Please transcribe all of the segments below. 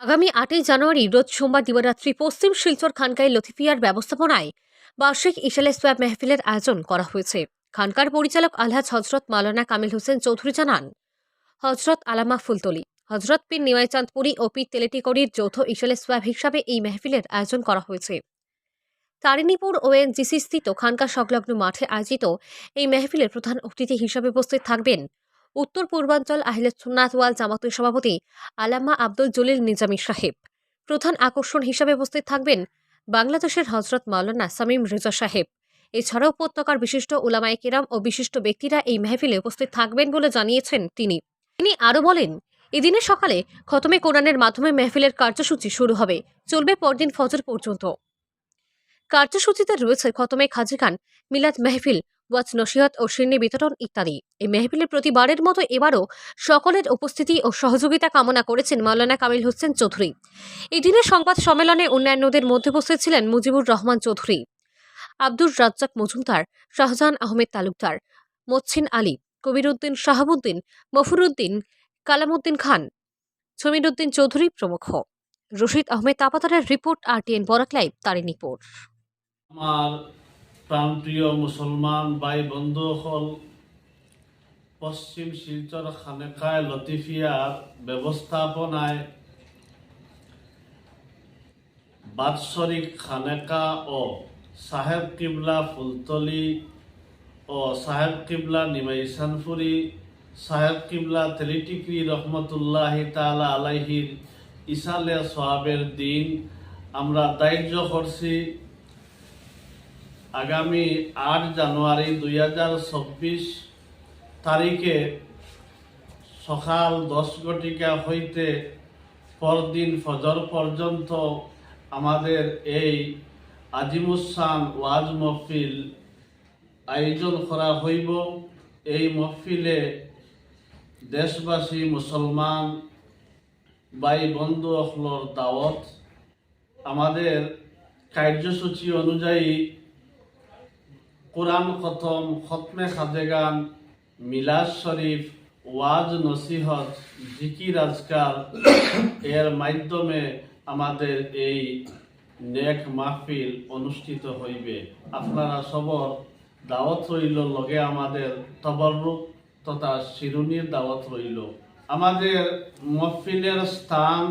আগামী আটই জানুয়ারি, রোজ সোমবার দিবারাত্রি পশ্চিম শিলচর খানকায় লতিফিয়ার ব্যবস্থাপনায় বার্ষিক ইশালে সোয়াব মেহফিলের আয়োজন করা হয়েছে। খানকার পরিচালক আলহাজ হজরত মালানা কামিল হোসেন চৌধুরী জানান, হজরত আলামা ফুলতলি, হজরত পীর নিমাইচাঁদপুরি ও পীর তেলেটিকরির যৌথ ইশালে সোয়াব হিসাবে এই মেহফিলের আয়োজন করা হয়েছে। তারিণীপুর ওএনজিসি স্থিত খানকা সংলগ্ন মাঠে আয়োজিত এই মেহফিলের প্রধান অতিথি হিসাবে উপস্থিত থাকবেন উত্তর পূর্বাঞ্চল আহিলে সুন্নাত ওয়াল জামাতের সভাপতি আলামা আব্দুল জলিল নিজামী সাহেব। প্রধান আকর্ষণ হিসাবে উপস্থিত থাকবেন বাংলাদেশের হজরত মাওলানা সামিম রেজা সাহেব। এছাড়াও উপত্যকার বিশিষ্ট উলামায়ে কেরাম ও বিশিষ্ট ব্যক্তিরা এই মেহফিলে উপস্থিত থাকবেন বলে জানিয়েছেন তিনি। তিনি আরও বলেন এদিনে সকালে খতমে কোরআনের মাধ্যমে মেহফিলের কার্যসূচি শুরু হবে, চলবে পরদিন ফজর পর্যন্ত। কার্যসূচিতে রয়েছে খতমে খাজি খান মিলাদ মেহফিল ওয়াজ নসিহত ও সিন্নি বিতরণ ইত্যাদি। এই মেহফিলে প্রতিবারের মতো এবারও সকলের উপস্থিতি ও সহযোগিতা কামনা করেছেন মাওলানা কামিল হোসেন চৌধুরী। এই দিনের সংবাদ সম্মেলনে অন্যান্যদের মধ্যে উপস্থিত ছিলেন মুজিবুর রহমান চৌধুরী, আব্দুর রাজ্জাক মজুমদার, শাহজাহান আহমেদ তালুকদার মচ্ছিন আলী, কবিরউদ্দিন শাহাবুদ্দিন মফরুদ্দিন কালামুদ্দিন খান সমীরউদ্দিন চৌধুরী প্রমুখ। রশিদ আহমেদ তাপাতারের রিপোর্ট আর আরটিএন বরাক লাইভ তারিণীপুর আমার প্রাণপ্রিয় মুসলমান ভাই বন্ধুসকল, পশ্চিম শিলচর খানেকায় লতিফিয়ার ব্যবস্থাপনায় বাৎসরিক খানেকা ও সাহেব কিবলা ফুলতলি ও সাহেব কিবলা নিমাইসানপুরি সাহেব কিবলা তেলিটিকরি রহমতুল্লাহ তালা আলাইহির ইসালে সোহাবের দিন। আমরা দায়িত্ব করছি আগামী আট জানুয়ারি দুই হাজার চব্বিশ তারিখে সকাল দশ ঘটিকা হইতে পরদিন ফজর পর্যন্ত আমাদের এই আজিমুসান ওয়াজ মহফিল আয়োজন করা হইব। এই মহফিলে দেশবাসী, মুসলমান বাই বন্ধু অখলর দাওয়াত। আমাদের কার্যসূচি অনুযায়ী কোরআন খতম, খতমে খাজেগান মিলাদ শরীফ, ওয়াজ, নসিহত, জিকির, আজকার, এর মাধ্যমে আমাদের এই নেক মাহফিল অনুষ্ঠিত হইবে। আপনারা সবর, দাওয়াত রইল লগে আমাদের তবরুক তথা শিরুনির দাওয়াত রইল। আমাদের মহফিলের স্থান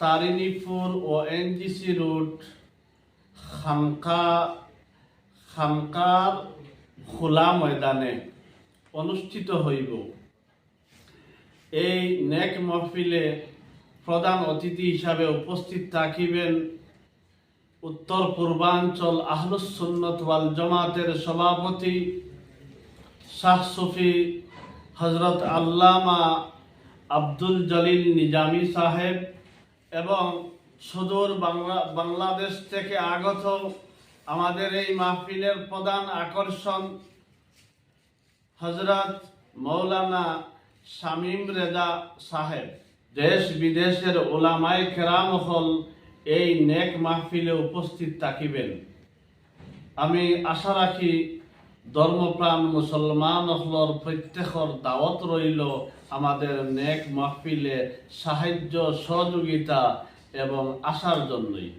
তারিণীপুর ও এনজিসি রুট খানকা খানকার খোলা ময়দানে অনুষ্ঠিত হইব। এই নেক মহফিলে প্রধান অতিথি হিসাবে উপস্থিত থাকিবেন উত্তর পূর্বাঞ্চল আহলুসন্নত ওয়াল জমাতের সভাপতি শাহ সফি হজরত আল্লামা আব্দুল জলিল নিজামী সাহেব এবং সুদূর বাংলা বাংলাদেশ থেকে আগত আমাদের এই মাহফিলের প্রধান আকর্ষণ হজরত মৌলানা শামীম রেজা সাহেব। দেশ বিদেশের ওলামায় কেরাম হল এই নেক মাহফিলে উপস্থিত থাকিবেন। আমি আশা রাখি ধর্মপ্রাণ মুসলমান হলর প্রত্যেকর দাওয়াত রইল আমাদের নেক মাহফিলে সাহায্য, সহযোগিতা এবং আশার জন্যই।